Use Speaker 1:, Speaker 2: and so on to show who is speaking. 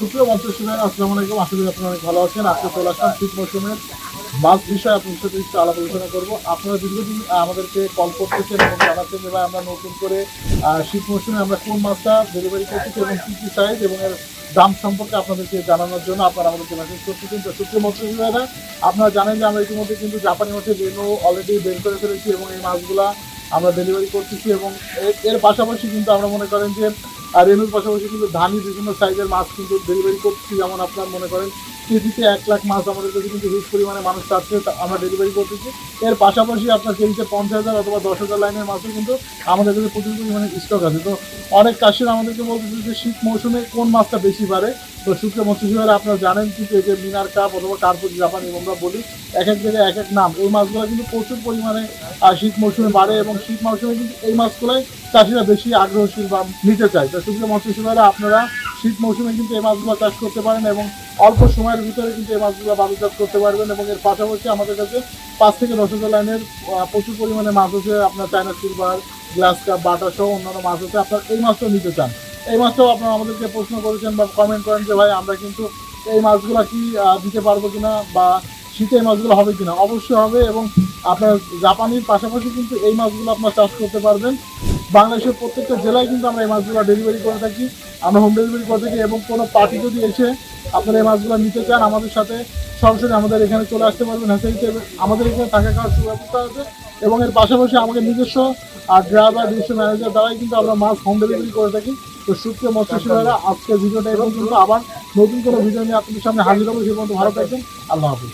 Speaker 1: সুপ্রিয় মন্ত্রী আসসালামু আলাইকুম। আশা করি আপনারা অনেক ভালো আছেন। আজকে চলে আসলাম শীত মৌসুমের মাছ বিষয়ে। আপনাদের সাথে একটু আলাপ আলোচনা করব। আপনারা দীর্ঘদিন আমাদেরকে কল করতেছেন এবং জানাচ্ছেন যে আমরা নতুন করে শীত মৌসুমে আমরা কোন মাছটা ডেলিভারি করতেছি এবং কী কী সাইজ এবং এর দাম সম্পর্কে আপনাদেরকে জানানোর জন্য আপনারা আমাদেরকে মেসেজ করতেছেন। তো সুপ্রিয় মন্ত্রী আপনারা জানেন যে আমরা ইতিমধ্যে কিন্তু জাপানি মাছের রেনু অলরেডি বের করে ফেলেছি এবং এই মাছগুলা আমরা ডেলিভারি করতেছি এবং এর পাশাপাশি কিন্তু আমরা মনে করেন যে আর রেনুর পাশাপাশি কিন্তু ধানি বিভিন্ন সাইজের মাছ কিন্তু ডেলিভারি করছি, যেমন আপনার মনে করেন কেজিতে এক লাখ মাছ আমাদের কাছে কিন্তু হিউজ পরিমাণে মানুষ চাচ্ছে আমরা ডেলিভারি করতেছি। এর পাশাপাশি আপনার কেজিতে পঞ্চাশ হাজার অথবা দশ হাজার লাইনের মাছও কিন্তু আমাদের কাছে প্রচুর পরিমাণে স্টক আছে। তো অনেক চাষিরা আমাদেরকে বলতেছে যে শীত মৌসুমে কোন মাছটা বেশি পারে তো শুক্র মৎস্যজীবীরা আপনারা জানেন কিন্তু এই যে মিনার কাপ অথবা কার্পুট জাপানি আমরা বলি, এক এক জায়গায় এক এক নাম। এই মাছগুলো কিন্তু প্রচুর পরিমাণে শীত মৌসুমে বাড়ে এবং শীত মৌসুমে কিন্তু এই মাছগুলোই চাষিরা বেশি আগ্রহশীল বা নিতে চায়। তো শুক্র মৎস্যজীবীরা আপনারা শীত মৌসুমে কিন্তু এই মাছগুলো চাষ করতে পারেন এবং অল্প সময়ের ভিতরে কিন্তু এই মাছগুলো বাজারজাত করতে পারবেন এবং এর পাশাপাশি আমাদের কাছে পাঁচ থেকে দশ হাজার লাইনের প্রচুর পরিমাণে মাছ আছে, আপনার চায়না সিলভার গ্লাস কাপ, বাটা সহ অন্যান্য মাছ আছে। আপনার এই মাছটাও নিতে চান। এই মাছটাও আপনারা আমাদেরকে প্রশ্ন করেছেন বা কমেন্ট করেন যে, ভাই, আমরা কিন্তু এই মাছগুলো কি দিতে পারব কিনা বা শীতে এই মাছগুলো হবে কিনা? অবশ্যই হবে এবং আপনার জাপানির পাশাপাশি কিন্তু এই মাছগুলো আপনার চাষ করতে পারবেন। বাংলাদেশের প্রত্যেকটা জেলায় কিন্তু আমরা এই মাছগুলো ডেলিভারি করে থাকি। আমরা হোম ডেলিভারি করে থাকি এবং কোনো পার্টি যদি এসে আপনারা এই মাছগুলো নিতে চান, আমাদের সাথে সরাসরি আমাদের এখানে চলে আসতে পারবেন। হ্যাঁ আমাদের এখানে থাকা খাওয়ার সুব্যবস্থা আছে এবং এর পাশাপাশি আমাদের নিজস্ব আর ড্রাইভার নিজস্ব ম্যানেজার দ্বারাই কিন্তু আমরা মাছ হোম ডেলিভারি করে থাকি। তো সুপ্রিয় মৎস্যশীলরা আজকে ভিডিওটা এবং কিন্তু আবার নতুন কোনো ভিডিও নিয়ে আপনাদের সামনে হাজির হব। সে পর্যন্ত ভালো থাকবেন। আল্লাহ হাফিজ।